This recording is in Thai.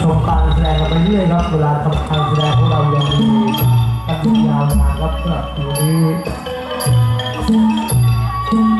ชมการแสดงไปเรื่อยครับเวลาทำการแสดงของเรายังมีกันยาวนานครับสำหรับตัวนี้